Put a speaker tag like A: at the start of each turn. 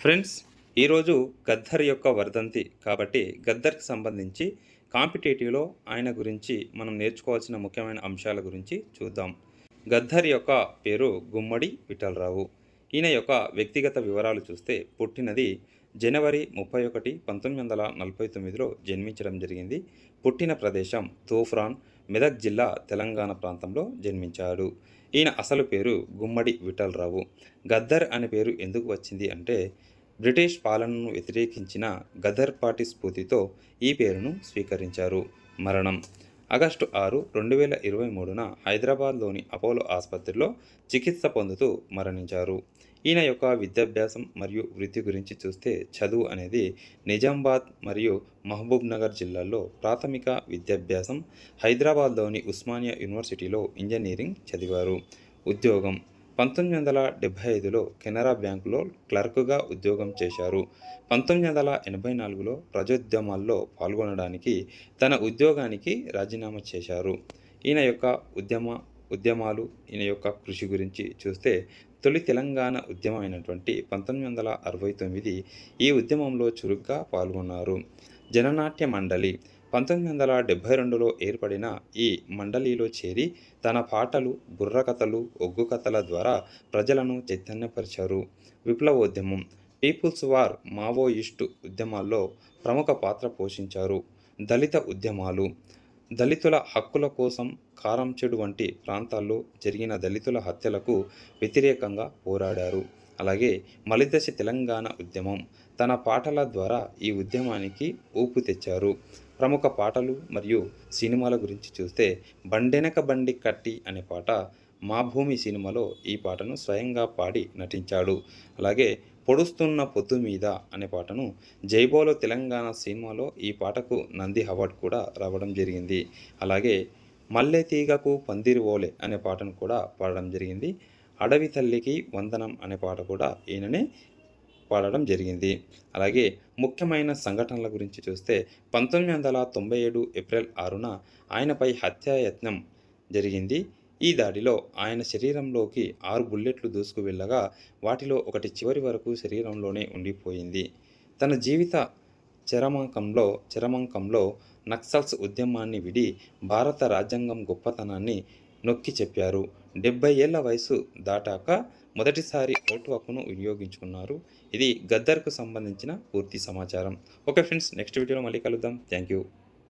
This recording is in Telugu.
A: ఫ్రెండ్స్ ఈరోజు గద్దర్ యొక్క వర్ధంతి. కాబట్టి గద్దర్కి సంబంధించి కాంపిటేటివ్లో ఆయన గురించి మనం నేర్చుకోవాల్సిన ముఖ్యమైన అంశాల గురించి చూద్దాం. గద్దర్ యొక్క పేరు గుమ్మడి విఠలరావు. ఈయన యొక్క వ్యక్తిగత వివరాలు చూస్తే పుట్టినది జనవరి ముప్పై ఒకటి పంతొమ్మిది వందల నలభై తొమ్మిదిలో జన్మించడం జరిగింది. పుట్టిన ప్రదేశం తూఫ్రాన్ మెదక్ జిల్లా తెలంగాణ ప్రాంతంలో జన్మించాడు. ఈయన అసలు పేరు గుమ్మడి విఠలరావు. గద్దర్ అనే పేరు ఎందుకు వచ్చింది అంటే బ్రిటిష్ పాలనను వ్యతిరేకించిన గదర్ పార్టీ స్ఫూర్తితో ఈ పేరును స్వీకరించారు. మరణం ఆగస్టు ఆరు రెండు వేల ఇరవై మూడున హైదరాబాద్లోని అపోలో ఆసుపత్రిలో చికిత్స పొందుతూ మరణించారు. ఈయన యొక్క విద్యాభ్యాసం మరియు వృత్తి గురించి చూస్తే చదువు అనేది నిజామాబాద్ మరియు మహబూబ్ నగర్ జిల్లాల్లో ప్రాథమిక విద్యాభ్యాసం హైదరాబాద్లోని ఉస్మానియా యూనివర్సిటీలో ఇంజనీరింగ్ చదివారు. ఉద్యోగం పంతొమ్మిది వందల డెబ్భై ఐదులో కెనరా బ్యాంకులో క్లర్క్గా ఉద్యోగం చేశారు. పంతొమ్మిది వందల ఎనభై నాలుగులో ప్రజోద్యమాల్లో పాల్గొనడానికి తన ఉద్యోగానికి రాజీనామా చేశారు. ఈయన యొక్క ఉద్యమ ఉద్యమాలు ఈయన యొక్క కృషి గురించి చూస్తే తొలి తెలంగాణ ఉద్యమం అయినటువంటి పంతొమ్మిది వందల అరవై తొమ్మిది ఈ ఉద్యమంలో చురుగ్గా పాల్గొన్నారు. జననాట్య మండలి పంతొమ్మిది వందల డెబ్భై రెండులో ఏర్పడిన ఈ మండలిలో చేరి తన పాటలు బుర్రకథలు ఒగ్గు కథల ద్వారా ప్రజలను చైతన్యపరిచారు. విప్లవోద్యమం పీపుల్స్ వార్ మావోయిస్టు ఉద్యమాల్లో ప్రముఖ పాత్ర పోషించారు. దళిత ఉద్యమాలు దళితుల హక్కుల కోసం కారంచెడు వంటి ప్రాంతాల్లో జరిగిన దళితుల హత్యలకు వ్యతిరేకంగా పోరాడారు. అలాగే మలిదశ తెలంగాణ ఉద్యమం తన పాటల ద్వారా ఈ ఉద్యమానికి ఊపు తెచ్చారు. ప్రముఖ పాటలు మరియు సినిమాల గురించి చూస్తే బండెనక బండి కట్టి అనే పాట మా భూమి సినిమాలో ఈ పాటను స్వయంగా పాడి నటించాడు. అలాగే పొడుస్తున్న పొద్దు మీద అనే పాటను జైబోలో తెలంగాణ సినిమాలో ఈ పాటకు నంది అవార్డు కూడా రావడం జరిగింది. అలాగే మల్లె తీగకు పందిరి ఓలే అనే పాటను కూడా పాడడం జరిగింది. అడవి తల్లికి వందనం అనే పాట కూడా ఈయననే పాడడం జరిగింది. అలాగే ముఖ్యమైన సంఘటనల గురించి చూస్తే పంతొమ్మిది వందల తొంభై ఏడు ఏప్రిల్ ఆరున ఆయనపై హత్యాయత్నం జరిగింది. ఈ దాడిలో ఆయన శరీరంలోకి ఆరు బుల్లెట్లు దూసుకు వెళ్ళగా వాటిలో ఒకటి చివరి వరకు శరీరంలోనే ఉండిపోయింది. తన జీవిత చరమాంకంలో చరమాంకంలో నక్సల్స్ ఉద్యమాన్ని విడి భారత రాజ్యాంగం గొప్పతనాన్ని నొక్కి చెప్పారు. డెబ్బై ఏళ్ళ వయసు దాటాక మొదటిసారి ఓటు హక్కును వినియోగించుకున్నారు. ఇది గద్దర్కు సంబంధించిన పూర్తి సమాచారం. ఓకే ఫ్రెండ్స్ నెక్స్ట్ వీడియోలో మళ్ళీ కలుద్దాం. Thank you.